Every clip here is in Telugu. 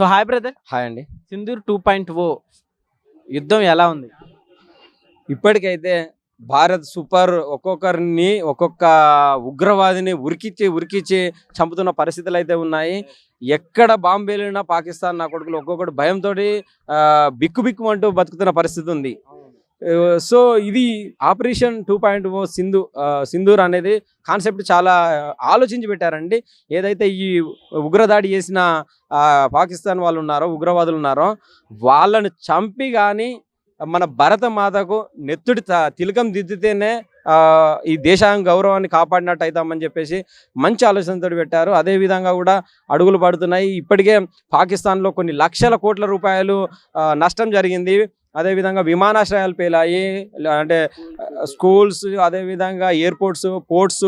సో హాయ్ బ్రదర్ హాయ్ అండి. సింధూర్ టూ పాయింట్ ఓ యుద్ధం ఎలా ఉంది? ఇప్పటికైతే భారత్ సూపర్ ఒక్కొక్కరిని ఒక్కొక్క ఉగ్రవాదిని ఉరికిచ్చి ఉరికిచ్చి చంపుతున్న పరిస్థితులు అయితే ఉన్నాయి. ఎక్కడ బాంబు వెళ్ళినా పాకిస్తాన్ నా కొడుకులు ఒక్కొక్కటి భయంతో బిక్కు బిక్కుమంటూ బతుకుతున్న పరిస్థితి ఉంది. సో ఇది operation two point O Sindhu Sindoor అనేది కాన్సెప్ట్ చాలా ఆలోచించి పెట్టారండి. ఏదైతే ఈ ఉగ్రదాడి చేసిన పాకిస్తాన్ వాళ్ళు ఉన్నారో ఉగ్రవాదులు ఉన్నారో వాళ్ళను చంపి కానీ మన భరత మాతకు నెత్తుడి త- తిలకం దిద్దితేనే ఈ దేశాంగ గౌరవాన్ని కాపాడినట్టు అవుతామని చెప్పేసి మంచి ఆలోచనతో పెట్టారు. అదే విధంగా కూడా అడుగులు పడుతున్నాయి. ఇప్పటికే పాకిస్తాన్లో కొన్ని లక్షల కోట్ల రూపాయలు నష్టం జరిగింది. అదేవిధంగా విమానాశ్రయాలు పేలాయి అంటే స్కూల్స్. అదేవిధంగా ఎయిర్పోర్ట్స్ పోర్ట్స్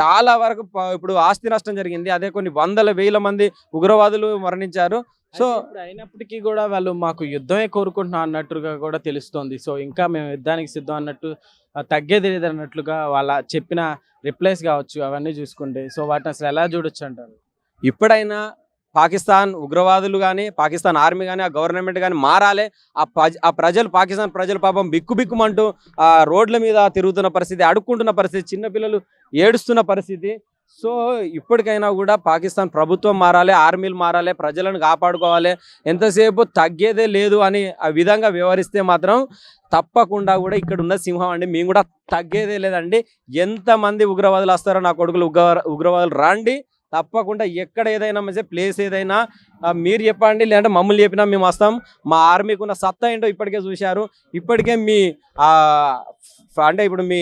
చాలా వరకు ఇప్పుడు ఆస్తి నష్టం జరిగింది. అదే కొన్ని వందల వేల మంది ఉగ్రవాదులు మరణించారు. సో అయినప్పటికీ కూడా వాళ్ళు మాకు యుద్ధమే కోరుకుంటున్నాం అన్నట్టుగా కూడా తెలుస్తోంది. సో ఇంకా మేము యుద్ధానికి సిద్ధం అన్నట్టు తగ్గేది లేదు అన్నట్లుగా వాళ్ళ చెప్పిన రిప్లైస్ కావచ్చు అవన్నీ చూసుకుంటే. సో వాటిని అసలు ఎలా చూడొచ్చు అంటారు? ఇప్పుడైనా పాకిస్తాన్ ఉగ్రవాదులు కానీ పాకిస్తాన్ ఆర్మీ కానీ ఆ గవర్నమెంట్ కానీ మారాలి. ఆ ప్రజ ఆ ప్రజలు పాకిస్తాన్ ప్రజలు పాపం బిక్కు బిక్కుమంటూ ఆ రోడ్ల మీద తిరుగుతున్న పరిస్థితి అడుక్కుంటున్న పరిస్థితి చిన్నపిల్లలు ఏడుస్తున్న పరిస్థితి. సో ఇప్పటికైనా కూడా పాకిస్తాన్ ప్రభుత్వం మారాలి ఆర్మీలు మారాలి ప్రజలను కాపాడుకోవాలి. ఎంతసేపు తగ్గేదే లేదు అని ఆ విధంగా వ్యవహరిస్తే మాత్రం తప్పకుండా కూడా ఇక్కడ ఉన్న సింహం అండి. మేము కూడా తగ్గేదే లేదండి. ఎంతమంది ఉగ్రవాదులు వస్తారో నా కొడుకులు ఉగ్ర ఉగ్రవాదులు రండి. తప్పకుండా ఎక్కడ ఏదైనా మంచి ప్లేస్ ఏదైనా మీరు చెప్పండి లేదంటే మమ్మల్ని చెప్పినా మేము వస్తాం. మా ఆర్మీకి ఉన్న సత్తా ఏంటో ఇప్పటికే చూశారు. ఇప్పటికే మీ అంటే ఇప్పుడు మీ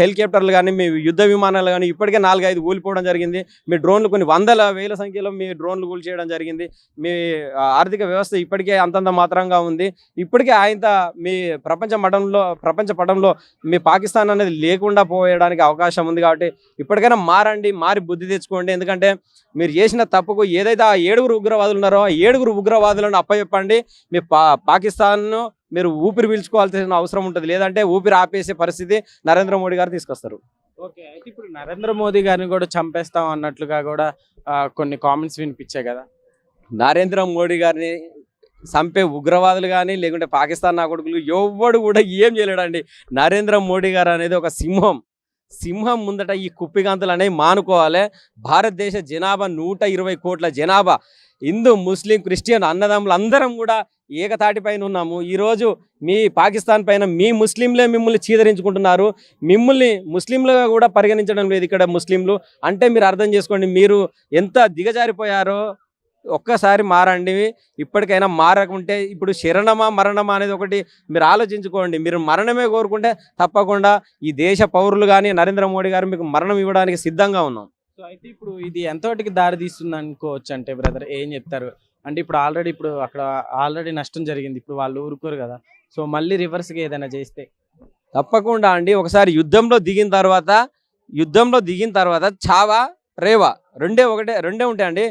హెలికాప్టర్లు కానీ మీ యుద్ధ విమానాలు కానీ ఇప్పటికే నాలుగైదు కూలిపోవడం జరిగింది. మీ డ్రోన్లు కొన్ని వందల వేల సంఖ్యలో మీ డ్రోన్లు కూల్చేయడం జరిగింది. మీ ఆర్థిక వ్యవస్థ ఇప్పటికే అంతంత మాత్రంగా ఉంది. ఇప్పటికే ఆయన మీ ప్రపంచ మఠంలో ప్రపంచ పటంలో మీ పాకిస్తాన్ అనేది లేకుండా పోయడానికి అవకాశం ఉంది కాబట్టి ఇప్పటికైనా మారండి మారి బుద్ధి తెచ్చుకోండి. ఎందుకంటే మీరు చేసిన తప్పుకు ఏదైతే ఆ ఏడుగురు ఉగ్రవాదులు ఉన్నారో ఆ ఏడుగురు ఉగ్రవాదులను అప్పచెప్పండి మీ పా పాకిస్తాన్ను మీరు ఊపిరి పీల్చుకోవాల్సిన అవసరం ఉంటుంది. లేదంటే ఊపిరి ఆపేసే పరిస్థితి నరేంద్ర మోడీ గారు తీసుకొస్తారు. ఓకే. అయితే ఇప్పుడు నరేంద్ర మోదీ గారిని కూడా చంపేస్తాం అన్నట్లుగా కూడా కొన్ని కామెంట్స్ వినిపించాయి కదా? నరేంద్ర మోడీ గారిని చంపే ఉగ్రవాదులు కానీ లేకుంటే పాకిస్తాన్ నా కొడుకులు ఎవ్వడు కూడా ఏం చేయలేడండి. నరేంద్ర మోడీ గారు అనేది ఒక సింహం. సింహం ముందట ఈ కుప్పిగంతులు అనేవి మానుకోవాలి. భారతదేశ జనాభా నూట ఇరవై కోట్ల జనాభా. హిందూ ముస్లిం క్రిస్టియన్ అన్నదమ్ములు అందరం కూడా ఏకతాటి పైన ఉన్నాము. ఈరోజు మీ పాకిస్తాన్ పైన మీ ముస్లింలే మిమ్మల్ని చీదరించుకుంటున్నారు. మిమ్మల్ని ముస్లింలుగా కూడా పరిగణించడం లేదు ఇక్కడ ముస్లింలు. అంటే మీరు అర్థం చేసుకోండి మీరు ఎంత దిగజారిపోయారో ఒక్కసారి మారండి. ఇప్పటికైనా మారకుంటే ఇప్పుడు శరణమా మరణమా అనేది ఒకటి మీరు ఆలోచించుకోండి. మీరు మరణమే కోరుకుంటే తప్పకుండా ఈ దేశ పౌరులు కానీ నరేంద్ర మోడీ గారు మీకు మరణం ఇవ్వడానికి సిద్ధంగా ఉన్నాం. సో అయితే ఇప్పుడు ఇది ఎంతవరకు దారి తీస్తుంది అనుకోవచ్చు అంటే బ్రదర్ ఏం చెప్తారు? అంటే ఇప్పుడు ఆల్రెడీ ఇప్పుడు అక్కడ ఆల్రెడీ నష్టం జరిగింది. ఇప్పుడు వాళ్ళు ఊరుకోరు కదా. సో మళ్ళీ రివర్స్గా ఏదైనా చేస్తే? తప్పకుండా అండి. ఒకసారి యుద్ధంలో దిగిన తర్వాత యుద్ధంలో దిగిన తర్వాత చావా? రేవా రెండే ఒకటే రెండే ఉంటాయండి.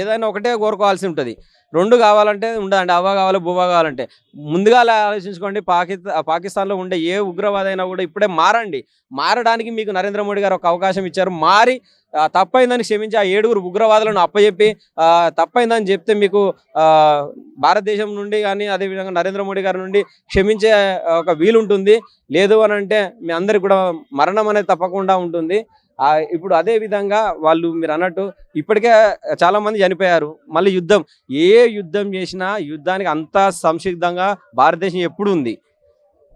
ఏదైనా ఒకటే కోరుకోవాల్సి ఉంటుంది. రెండు కావాలంటే ఉండదండి అవ్వ కావాలి బువ్వ కావాలంటే. ముందుగా అలా ఆలోచించుకోండి పాకిస్తా పాకిస్తాన్లో ఉండే ఏ ఉగ్రవాదైనా కూడా ఇప్పుడే మారండి. మారడానికి మీకు నరేంద్ర మోడీ గారు ఒక అవకాశం ఇచ్చారు. మారి తప్పైందని క్షమించి ఆ ఏడుగురు ఉగ్రవాదులను అప్పచెప్పి తప్పైందని చెప్తే మీకు భారతదేశం నుండి కానీ అదేవిధంగా నరేంద్ర మోడీ గారి నుండి క్షమించే ఒక వీలుంటుంది. లేదు అని అంటే మీ అందరికి కూడా మరణం అనేది తప్పకుండా ఉంటుంది. ఇప్పుడు అదే విధంగా వాళ్ళు మీరు అన్నట్టు ఇప్పటికే చాలా మంది చనిపోయారు. మళ్ళీ యుద్ధం. ఏ యుద్ధం చేసినా యుద్ధానికి అంత సంసిద్ధంగా భారతదేశం ఎప్పుడు ఉంది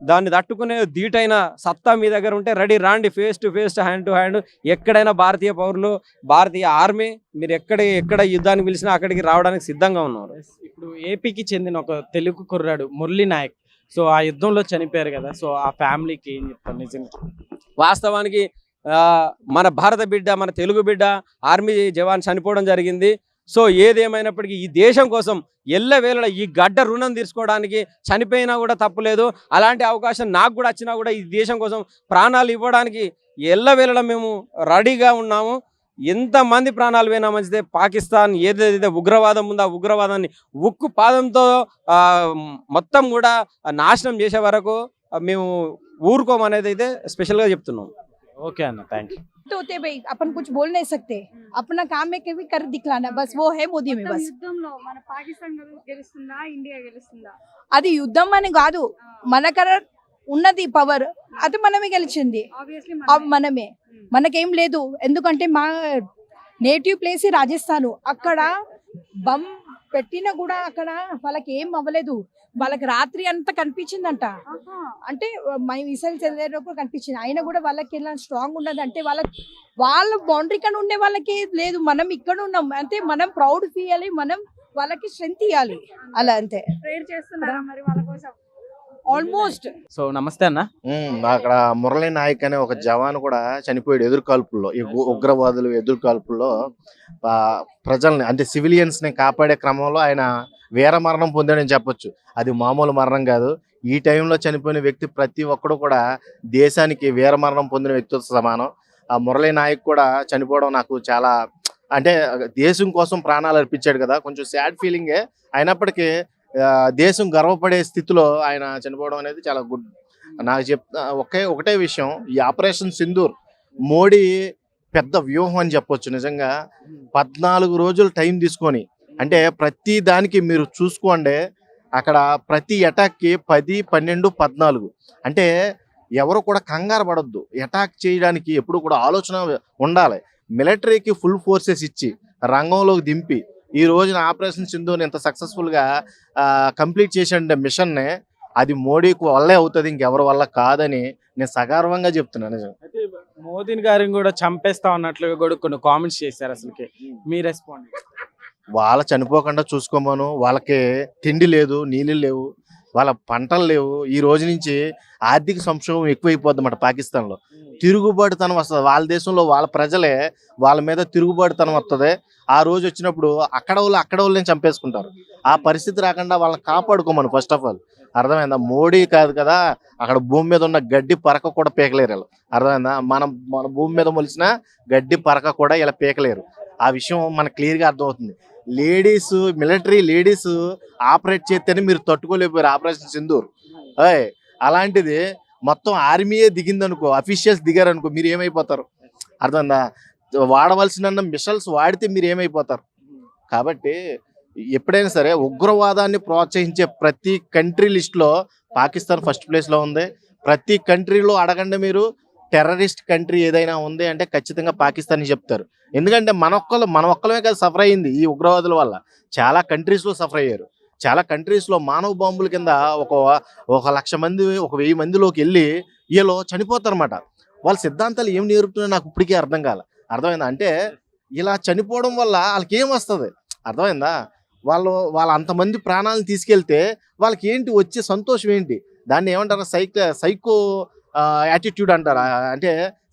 దాన్ని తట్టుకునే ధీటైన సత్తా మీ దగ్గర ఉంటే రెడీ రాండి. Face to face hand to hand ఎక్కడైనా భారతీయ పౌరులు భారతీయ ఆర్మీ మీరు ఎక్కడ ఎక్కడ యుద్ధానికి పిలిచినా అక్కడికి రావడానికి సిద్ధంగా ఉన్నారు. ఇప్పుడు ఏపీకి చెందిన ఒక తెలుగు కుర్రాడు మురళీ నాయక్. సో ఆ యుద్ధంలో చనిపోయారు కదా. సో ఆ ఫ్యామిలీకి ఏం చెప్తారు నిజంగా? వాస్తవానికి మన భారత బిడ్డ మన తెలుగు బిడ్డ ఆర్మీ జవాన్ చనిపోవడం జరిగింది. సో ఏదేమైనప్పటికీ ఈ దేశం కోసం ఎల్లవేళ ఈ గడ్డ రుణం తీసుకోవడానికి చనిపోయినా కూడా తప్పులేదు అలాంటి అవకాశం నాకు కూడా వచ్చినా కూడా ఈ దేశం కోసం ప్రాణాలు ఇవ్వడానికి ఎల్లవేళ మేము రెడీగా ఉన్నాము. ఎంతమంది ప్రాణాలు పోయినా మంచిదే. పాకిస్తాన్ ఏదైతే ఉగ్రవాదం ఉందో ఆ ఉగ్రవాదాన్ని ఉక్కు పాదంతో మొత్తం కూడా నాశనం చేసే వరకు మేము ఊరుకోమనేది అయితే స్పెషల్గా చెప్తున్నాం. ఓకే అన్న థ్యాంక్ యూ तो होते भाई अपन कुछ बोल नहीं सकते अपना काम है कि भी कर दिखलाना बस वो है मोदी में మొత్తం बस యుద్ధంలో మన పాకిస్తాన్ గెలుస్తుందా ఇండియా గెలుస్తుందా అది యుద్ధం అని కాదు మనకర ఉన్నది పవర్ అది మనమే గెలిచింది ఆబ్వియస్లీ అవ్ మనమే మనకేం లేదు ఎందుకంటే మా నేటివ్ ప్లేస్ రాజస్థాన్ అక్కడ బమ్ పెట్టినా కూడా అక్కడ వాళ్ళకి ఏం అవ్వలేదు. వాళ్ళకి రాత్రి అంతా కనిపించిందంట. అంటే మై మిసైల్స్ వెళ్ళేటప్పుడు కనిపించింది. అయినా కూడా వాళ్ళకి ఇలా స్ట్రాంగ్ ఉన్నది అంటే వాళ్ళకి వాళ్ళ బౌండరీ కన్నా ఉండే వాళ్ళకి లేదు. మనం ఇక్కడ ఉన్నాం. అంటే మనం ప్రౌడ్ ఫీయాలి మనం వాళ్ళకి స్ట్రెంత్ ఇవ్వాలి అలా అంతే. ప్రేయర్ చేస్తున్నారా మరి వాళ్ళ కోసం? ఆల్మోస్ట్ సో నమస్తే అన్న. అక్కడ మురళీ నాయక్ అనే ఒక జవాన్ కూడా చనిపోయాడు ఎదురుకాల్పుల్లో ఈ గు- ఉగ్రవాదులు ఎదురుకాల్పుల్లో. ఆ, ప్రజల్ని అంటే సివిలియన్స్ని కాపాడే క్రమంలో ఆయన వీర మరణం పొందాడని చెప్పొచ్చు. అది మామూలు మరణం కాదు. ఈ టైంలో చనిపోయిన వ్యక్తి ప్రతి ఒక్కడు కూడా దేశానికి వీర మరణం పొందిన వ్యక్తితో సమానం. ఆ మురళీ నాయక్ కూడా చనిపోవడం నాకు చాలా అంటే దేశం కోసం ప్రాణాలు అర్పించాడు కదా. కొంచెం సాడ్ ఫీలింగే అయినప్పటికీ దేశం గర్వపడే స్థితిలో ఆయన చనిపోవడం అనేది చాలా గుడ్. నాకు చెప్ ఒకే ఒకటే విషయం ఈ ఆపరేషన్ సింధూర్ మోడీ పెద్ద వ్యూహం అని చెప్పొచ్చు నిజంగా. పద్నాలుగు రోజులు టైం తీసుకొని అంటే ప్రతి దానికి మీరు చూసుకోండి అక్కడ ప్రతి అటాక్కి పది పన్నెండు పద్నాలుగు. అంటే ఎవరు కూడా కంగారు పడద్దు. అటాక్ చేయడానికి ఎప్పుడు కూడా ఆలోచన ఉండాలి. మిలిటరీకి ఫుల్ ఫోర్సెస్ ఇచ్చి రంగంలోకి దింపి ఈ రోజున ఆపరేషన్ సింధూని ఇంత సక్సెస్ఫుల్గా కంప్లీట్ చేసిన మిషన్ని అది మోడీకి వల్లే అవుతుంది ఇంకెవరి వల్ల కాదని నేను సగర్వంగా చెప్తున్నాను నిజం. మోదీని గారిని కూడా చంపేస్తా ఉన్నట్లుగా కూడా కొన్ని కామెంట్స్ చేశారు అసలుకి. మీ రెస్పాండ్? వాళ్ళ చనిపోకుండా చూసుకోమను వాళ్ళకి తిండి లేదు నీళ్ళు లేవు వాళ్ళ పంటలు లేవు. ఈ రోజు నుంచి ఆర్థిక సంక్షోభం ఎక్కువైపోద్ది అన్నమాట పాకిస్తాన్లో. తిరుగుబాటుతనం వస్తుంది. వాళ్ళ దేశంలో వాళ్ళ ప్రజలే వాళ్ళ మీద తిరుగుబాటుతనం వస్తుంది ఆ రోజు వచ్చినప్పుడు అక్కడ వాళ్ళు అక్కడ వాళ్ళని చంపేసుకుంటారు. ఆ పరిస్థితి రాకుండా వాళ్ళని కాపాడుకోమను ఫస్ట్ ఆఫ్ ఆల్ అర్థమైందా? మోడీ కాదు కదా అక్కడ భూమి మీద ఉన్న గడ్డి పరక కూడా పీకలేరు వీళ్ళు. అర్థమైందా? మనం మన భూమి మీద మొలిచిన గడ్డి పరక కూడా ఇలా పీకలేరు. ఆ విషయం మనకు క్లియర్గా అర్థమవుతుంది. లేడీస్ మిలిటరీ లేడీస్ ఆపరేట్ చేస్తేనే మీరు తట్టుకోలేకపోయారు ఆపరేషన్ సింధూర్. అయ్ అలాంటిది మొత్తం ఆర్మీయే దిగిందనుకో అఫీషియల్స్ దిగారనుకో మీరు ఏమైపోతారు? అర్థమైందా? వాడవలసిన మిషల్స్ వాడితే మీరు ఏమైపోతారు? కాబట్టి ఎప్పుడైనా సరే ఉగ్రవాదాన్ని ప్రోత్సహించే ప్రతి కంట్రీ లిస్ట్లో పాకిస్తాన్ ఫస్ట్ ప్లేస్లో ఉంది. ప్రతి కంట్రీలో అడగండి మీరు టెర్రరిస్ట్ కంట్రీ ఏదైనా ఉంది అంటే ఖచ్చితంగా పాకిస్తాన్ అని చెప్తారు. ఎందుకంటే మన ఒక్కరు మన ఒక్కలమే కదా సఫర్ అయ్యింది ఈ ఉగ్రవాదుల వల్ల. చాలా కంట్రీస్లో సఫర్ అయ్యారు. చాలా కంట్రీస్లో మానవ బాంబుల కింద ఒక ఒక లక్ష మంది ఒక వెయ్యి మందిలోకి వెళ్ళి వీళ్ళు చనిపోతారన్నమాట. వాళ్ళ సిద్ధాంతాలు ఏం నేర్పుతున్నాయో నాకు ఇప్పటికే అర్థం కాల అర్థమైందా? అంటే ఇలా చనిపోవడం వల్ల వాళ్ళకి ఏం వస్తుంది? అర్థమైందా? వాళ్ళు వాళ్ళ అంతమంది ప్రాణాలను తీసుకెళ్తే వాళ్ళకి ఏంటి వచ్చే సంతోషం ఏంటి? దాన్ని ఏమంటారు? సైక్ సైకో యాటిట్యూడ్ అంటారు. అంటే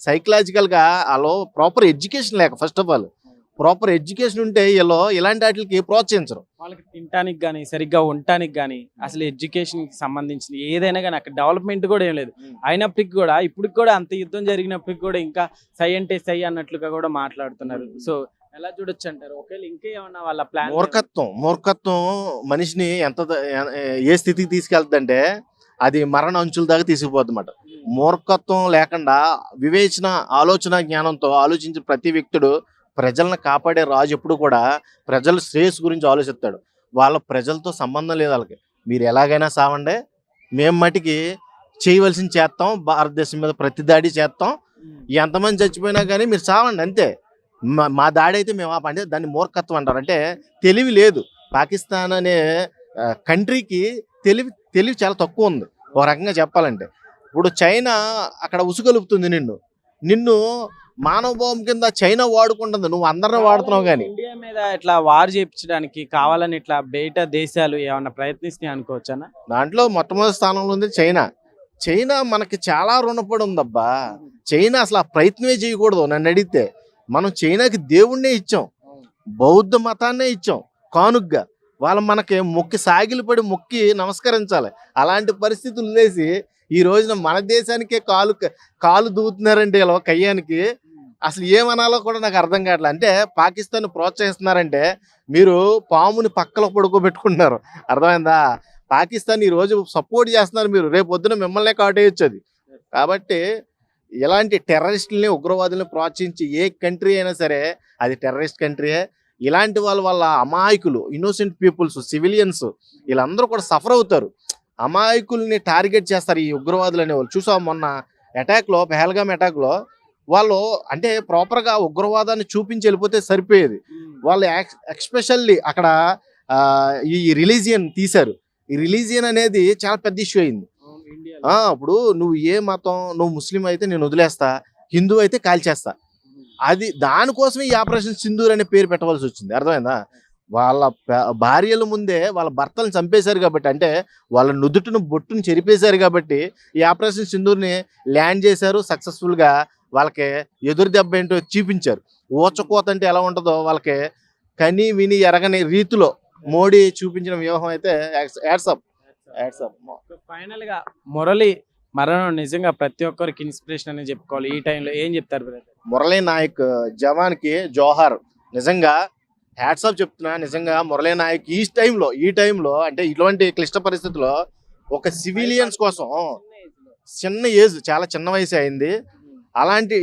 సైకలాజికల్గా వాళ్ళు ప్రాపర్ ఎడ్యుకేషన్ లేక first of all proper education ఉంటే వీళ్ళు ఇలాంటి వాటికి ప్రోత్సహించరు. వాళ్ళకి తినడానికి కానీ సరిగ్గా ఉండటానికి కానీ అసలు ఎడ్యుకేషన్కి సంబంధించిన ఏదైనా కానీ అక్కడ డెవలప్మెంట్ కూడా ఏం లేదు. అయినప్పటికి కూడా ఇప్పటికి కూడా అంత యుద్ధం జరిగినప్పటికి కూడా ఇంకా సై అంటే సై అన్నట్లుగా కూడా మాట్లాడుతున్నారు. సో ఎలా చూడొచ్చు అంటారు? ఒకవేళ ఇంకా ఏమన్నా వాళ్ళ ప్లాన్ మూర్ఖత్వం మూర్ఖత్వం మనిషిని ఎంత ఏ స్థితికి తీసుకెళ్తుందంటే అది మరణ అంచుల దాకా తీసుకుపోద్ది అన్నమాట. మూర్ఖత్వం లేకుండా వివేచన ఆలోచన జ్ఞానంతో ఆలోచించిన ప్రతి వ్యక్తుడు ప్రజలను కాపాడే రాజు ఎప్పుడు కూడా ప్రజల శ్రేయస్సు గురించి ఆలోచిస్తాడు. వాళ్ళ ప్రజలతో సంబంధం లేదు వాళ్ళకి. మీరు ఎలాగైనా సావండి. మేము మటుకి చేయవలసిన చేస్తాం. భారతదేశం మీద ప్రతి దాడి చేస్తాం. ఎంతమంది చచ్చిపోయినా కానీ మీరు చావండి అంతే. మా మా దాడి అయితే మేము ఆప అంటే దాన్ని మూర్ఖత్వం అంటారు. అంటే తెలివి లేదు. పాకిస్తాన్ అనే కంట్రీకి తెలివి తెలివి చాలా తక్కువ ఉంది. ఒక రకంగా చెప్పాలంటే. ఇప్పుడు చైనా అక్కడ ఉసుగలుపుతుంది నిన్ను. నిన్ను మానవ బాంబు కింద చైనా వాడుకుంటుంది. నువ్వు అందరిని వాడుతున్నావు కానీ. ఇండియా మీద ఇట్లా వార్ చేయించడానికి కావాలని ఇట్లా బయట దేశాలు ఏమన్నా ప్రయత్నిస్తున్నాయి అనుకోవచ్చా దాంట్లో మొట్టమొదటి స్థానంలో ఉంది చైనా. చైనా మనకి చాలా రుణపడి ఉందబ్బా చైనా అసలు ఆ ప్రయత్నమే చేయకూడదు. నన్ను అడిగితే మనం చైనాకి దేవుణ్ణే ఇచ్చాం. బౌద్ధ మతాన్నే ఇచ్చాం. కానుగ్గా. వాళ్ళు మనకి మొక్కి సాగిలిపడి మొక్కి నమస్కరించాలి. అలాంటి పరిస్థితులు లేసి ఈ రోజున మన దేశానికే కాలు కాలు దూతున్నారంటే ఇలా కయ్యానికి. అసలు ఏమనాలో కూడా నాకు అర్థం కావట్లేదు అంటే పాకిస్తాన్ ప్రోత్సహిస్తున్నారంటే మీరు పాముని పక్కలో పడుకోబెట్టుకుంటున్నారు. అర్థమైందా? పాకిస్తాన్ ఈ రోజు సపోర్ట్ చేస్తున్నారు మీరు. రేపు పొద్దున మిమ్మల్నే కాటేయచ్చు అది. కాబట్టి ఇలాంటి టెర్రరిస్టుల్ని ఉగ్రవాదుల్ని ప్రోత్సహించి ఏ కంట్రీ అయినా సరే అది టెర్రరిస్ట్ కంట్రీయే. ఇలాంటి వాళ్ళ వల్ల అమాయకులు ఇన్నోసెంట్ పీపుల్స్ సివిలియన్స్ వీళ్ళందరూ కూడా సఫర్ అవుతారు. అమాయకుల్ని టార్గెట్ చేస్తారు ఈ ఉగ్రవాదులు అనేవాళ్ళు. చూసాం మొన్న అటాక్లో పెహల్గామ్ అటాక్లో వాళ్ళు అంటే ప్రాపర్గా ఉగ్రవాదాన్ని చూపించి వెళ్ళిపోతే సరిపోయేది. వాళ్ళు ఎక్స్పెషల్లీ అక్కడ ఈ రిలీజియన్ తీశారు. ఈ రిలీజియన్ అనేది చాలా పెద్ద ఇష్యూ అయింది. ఆ, ఇప్పుడు నువ్వు ఏ మతం నువ్వు ముస్లిం అయితే నేను వదిలేస్తా హిందూ అయితే కాల్చేస్తా. అది దానికోసమే ఈ ఆపరేషన్ సింధూర్ అనే పేరు పెట్టవలసి వచ్చింది. అర్థమైందా? వాళ్ళ భార్యల ముందే వాళ్ళ భర్తలను చంపేశారు కాబట్టి అంటే వాళ్ళ నుదుటిని బొట్టును చెరిపేశారు కాబట్టి ఈ ఆపరేషన్ సింధూర్ని ల్యాండ్ చేశారు. సక్సెస్ఫుల్గా వాళ్ళకి ఎదురు దెబ్బ ఏంటో చూపించారు. ఊచకోత అంటే ఎలా ఉంటుందో వాళ్ళకి కని విని ఎరగని రీతిలో మోడీ చూపించిన వ్యూహం అయితే యాడ్సప్ యాడ్సప్ ఫైనల్గా మురళి మరణం నిజంగా ప్రతి ఒక్కరికి ఇన్స్పిరేషన్ అని చెప్పుకోవాలి. ఈ టైంలో ఏం చెప్తారు మురళీ నాయక్ జవాన్కి జోహార్. నిజంగా హ్యాట్స్ ఆఫ్ చెప్తున్నా. నిజంగా మురళీ నాయక్ ఈ టైంలో ఈ టైంలో అంటే ఇటువంటి క్లిష్ట పరిస్థితుల్లో ఒక సివిలియన్స్ కోసం చిన్న ఏజ్ చాలా చిన్న వయసు అయింది. అలాంటి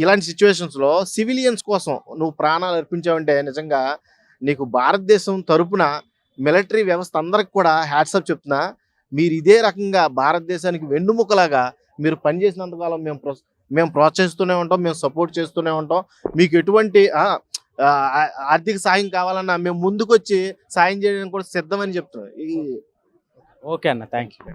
ఇలాంటి సిచ్యువేషన్స్లో సివిలియన్స్ కోసం నువ్వు ప్రాణాలు అర్పించావంటే నిజంగా నీకు భారతదేశం తరపున మిలిటరీ వ్యవస్థ అందరికి కూడా హ్యాట్సాప్ చెప్తున్నా. మీరు ఇదే రకంగా భారతదేశానికి వెన్నుముకలాగా మీరు పనిచేసినంతకాలం మేము ప్రో- మేము ప్రోత్సహిస్తూనే ఉంటాం మేము సపోర్ట్ చేస్తూనే ఉంటాం. మీకు ఎటువంటి ఆర్థిక సాయం కావాలన్నా మేము ముందుకొచ్చి సాయం చేయడానికి కూడా సిద్ధమని చెప్తున్నాం ఓకే అన్న థ్యాంక్ యూ